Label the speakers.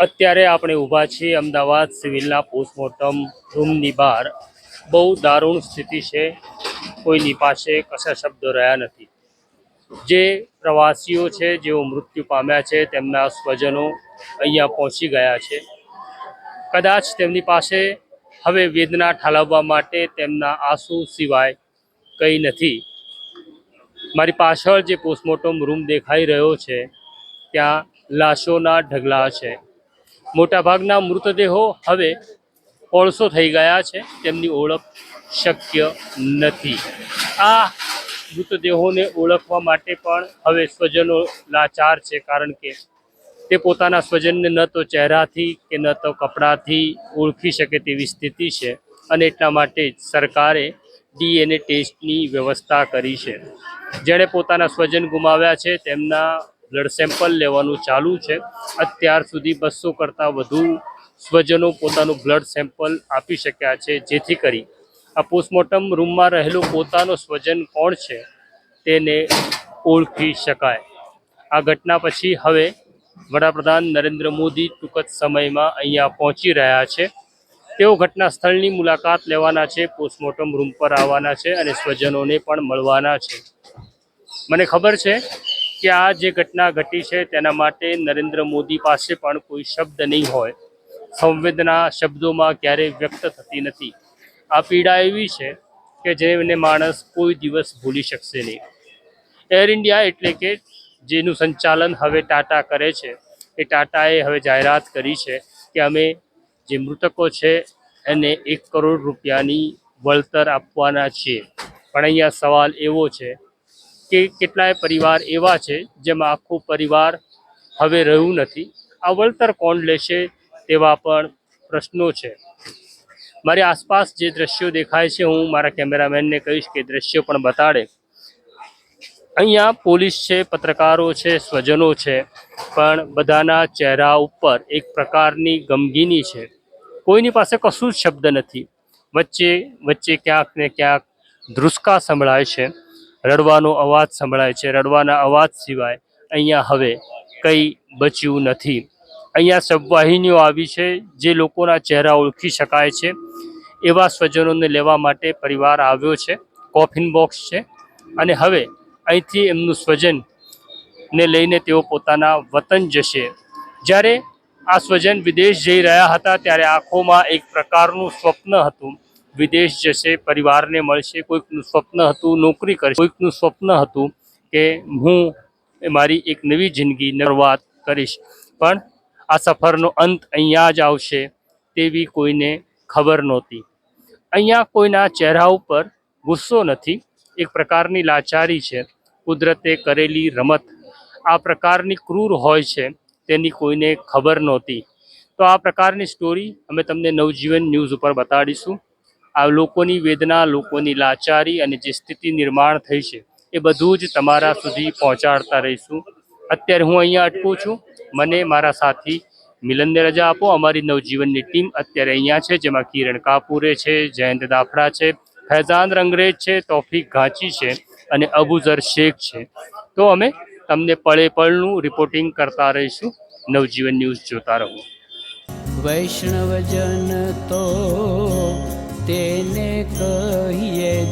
Speaker 1: અત્યારે આપણે ઊભા છીએ અમદાવાદ સિવિલના પોસ્ટમોર્ટમ રૂમની બહાર. બહુ દારૂણ સ્થિતિ છે. કોઈની પાસે કશા શબ્દો રહ્યા નથી. જે પ્રવાસીઓ છે, જેઓ મૃત્યુ પામ્યા છે, તેમના સ્વજનો અહીંયા પહોંચી ગયા છે. કદાચ તેમની પાસે હવે વેદના ઠાલવવા માટે તેમના આંસુ સિવાય કંઈ નથી. મારી પાછળ જે પોસ્ટમોર્ટમ રૂમ દેખાઈ રહ્યો છે, ત્યાં લાશોના ઢગલા છે. મોટાભાગના મૃતદેહો હવે કોળસો થઈ ગયા છે. તેમની ઓળખ શક્ય નથી. આ મૃતદેહોને ઓળખવા માટે પણ હવે સ્વજનો લાચાર છે. કારણ કે તે પોતાના સ્વજનને ન તો ચહેરાથી કે ન તો કપડાથી ઓળખી શકે તેવી સ્થિતિ છે અને એટલા માટે જ સરકારે ડીએનએ ટેસ્ટની વ્યવસ્થા કરી છે. જેણે પોતાના સ્વજન ગુમાવ્યા છે, તેમના બ્લડ સેમ્પલ લેવાનું ચાલુ છે. અત્યાર સુધી બસો કરતાં વધુ સ્વજનો પોતાનું બ્લડ સેમ્પલ આપી શક્યા છે. જેથી કરી આ પોસ્ટમોર્ટમ રૂમમાં રહેલો પોતાનો સ્વજન કોણ છે તેને ઓળખી શકાય. આ ઘટના પછી હવે વડાપ્રધાન નરેન્દ્ર મોદી ટૂંક જ સમયમાં અહીંયા પહોંચી રહ્યા છે. તેઓ ઘટના સ્થળની મુલાકાત લેવાના છે, પોસ્ટમોર્ટમ રૂમ પર આવવાના છે અને સ્વજનોને પણ મળવાના છે. મને ખબર છે કે આ જે ઘટના ઘટી છે તેના માટે નરેન્દ્ર મોદી પાસે પણ કોઈ શબ્દ નહીં હોય. સંવેદના શબ્દોમાં ક્યારેય વ્યક્ત થતી નથી. આ પીડા એવી છે કે જેને માણસ કોઈ દિવસ ભૂલી શકશે નહીં. એર ઇન્ડિયા એટલે કે જેનું સંચાલન હવે ટાટા કરે છે. એ ટાટાએ હવે જાહેરાત કરી છે કે અમે જે મૃતકો છે એને એક કરોડ રૂપિયાની વળતર આપવાના છીએ. પણ અહીંયા સવાલ એવો છે કે કેટલાય પરિવાર એવા છે જેમાં આખો પરિવાર હવે રહ્યું નથી. આ કોણ લેશે તેવા પણ પ્રશ્નો છે. મારી આસપાસ જે દ્રશ્યો દેખાય છે, હું મારા કેમેરામેનને કહીશ કે દ્રશ્યો પણ બતાડે. અહીંયા પોલીસ છે, પત્રકારો છે, સ્વજનો છે, પણ બધાના ચહેરા ઉપર એક પ્રકારની ગમગીની છે. કોઈની પાસે કશું જ શબ્દ નથી. વચ્ચે વચ્ચે ક્યાંક ને ક્યાંક ધ્રુસકા સંભળાય છે. રડવાનો અવાજ સંભળાય છે, રડવાના અવાજ સિવાય અહીંયા હવે કંઈ બચ્યું નથી. અહીંયા શબવાહિનીઓ આવી છે, જે લોકોના ચહેરા ઓળખી શકાય છે. એવા સ્વજનોને લેવા માટે પરિવાર આવ્યો છે, કોફિન બોક્સ છે. અને હવે અહીંથી એમનું સ્વજન ને લઈને તેઓ પોતાના વતન જશે. જ્યારે આ સ્વજન વિદેશ જઈ રહ્યા હતા, ત્યારે આંખોમાં એક પ્રકારનું સ્વપ્ન હતું. વિદેશ જશે, પરિવારને મળશે, કોઈકનું સ્વપ્ન હતું, નોકરી કરશે, કોઈકનું સ્વપ્ન હતું કે હું મારી એક નવી જિંદગી શરૂઆત કરીશ. પણ આ સફરનો અંત અહીંયા જ આવશે તેવી કોઈને ખબર નહોતી. અહીંયા કોઈના ચહેરા ઉપર ગુસ્સો નથી, એક પ્રકારની લાચારી છે, કુદરતે કરેલી રમત. આ પ્રકારની ક્રૂર હોય છે તેની કોઈને ખબર નહોતી. તો આ પ્રકારની સ્ટોરી અમે તમને નવજીવન ન્યૂઝ ઉપર બતાડીશું. આ લોકોની વેદના, લોકોની લાચારી અને જે સ્થિતિ નિર્માણ થઈ છે, એ બધું જ તમારા સુધી પહોંચાડતા રહીશું. અત્યારે હું અહીંયા અટકું છું. મને મારા સાથી મિલનને રજા આપો. અમારી નવજીવનની ટીમ અત્યારે અહીંયા છે, જેમાં કિરણ કાપુરે છે, જયંત દાફડા છે, ફૈઝાન રંગરેજ છે, તોફિક ઘાંચી છે અને અબુઝર શેખ છે. તો અમે તમને પળે પળનું રિપોર્ટિંગ કરતા રહીશું. નવજીવન ન્યૂઝ જોતા રહો.
Speaker 2: વૈષ્ણવજન તો તેને કહીએ